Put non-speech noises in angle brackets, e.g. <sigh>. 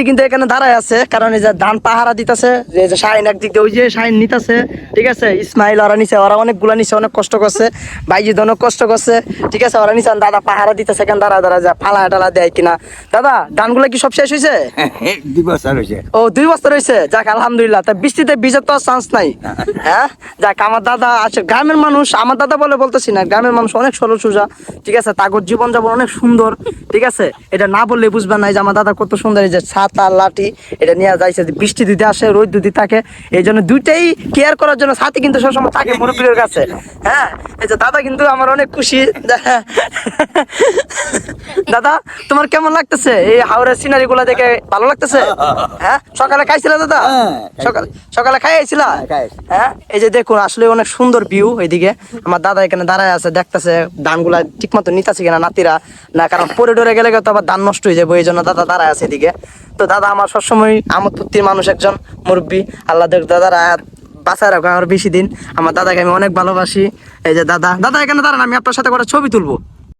Already কিন্তু এখানে দাঁড়ায় আছে কারণ এই যে ধান পাহারা দিতেছে যে যে শাহিন একদিক দিয়ে ওই যে শাহিন নিতেছে ঠিক আছে? ইসমাইল ওরা নিছে ওরা অনেকগুলা নিছে অনেক কষ্ট করছে। বাইজি অনেক কষ্ট করছে ঠিক আছে? ওরা নিছে দাদা পাহারা দিতেছে এখানে দাঁড়া দাঁড়া যা ফালা টালা দেয় কিনা। দাদা ধানগুলো কি সব শেষ হয়েছে <laughs> দুই বছর হয়েছে ও দুই বছর রয়েছে যাক আলহামদুলিল্লাহ। তা বৃষ্টিতে ভিজার তো চান্স নাই। <laughs> হ্যাঁ? যাক আমার দাদা আছে গ্রামের মানুষ আমার দাদা বলে বলতেছি না গ্রামের মানুষ অনেক সরল সোজা ঠিক আছে? তাগর জীবন যাপন অনেক সুন্দর ঠিক আছে? এটা না বললে বুঝবেন না যে আমার দাদা কত সুন্দর এই যে ছাতা লাঠি এটা নিয়ে যাইছে যে বৃষ্টি দিতে আসে রোদ দিতে থাকে এই জন্য দুইটাই কেয়ার করার জন্য সাথে কিন্তু সবসময় থাকে মুরব্বীর কাছে। হ্যাঁ এই যে দাদা কিন্তু আমার অনেক খুশি। দাদা তোমার কেমন লাগতেছে? এই হাওড়ের সিনারি গুলা দেখে ভালো লাগতেছে? হ্যাঁ সকালে খাইছিল দাদা? হ্যাঁ, সকালে সকালে হ্যাঁ, হ্যাঁ এই যে দেখুন আসলে অনেক সুন্দর ভিউ এইদিকে আমার দাদা এখানে দাঁড়ায় আছে দেখতেছে ধানগুলা ঠিক মতো নিতেছে কিনা নাতিরা। না কারণ পরে ডরে গেলে তো আবার ধান নষ্ট হয়ে যাবে এই জন্য দাদা দাঁড়ায় আছে এদিকে। তো দাদা আমার সবসময় আমার ফুর্তির মানুষ একজন মুরব্বী। আল্লাহ দেখ দাদার বাঁচায় রাখো আমার বেশি দিন। আমার দাদাকে আমি অনেক ভালোবাসি। এই যে দাদা দাদা এখানে দাঁড়ান, আমি আপনার সাথে করে ছবি তুলবো।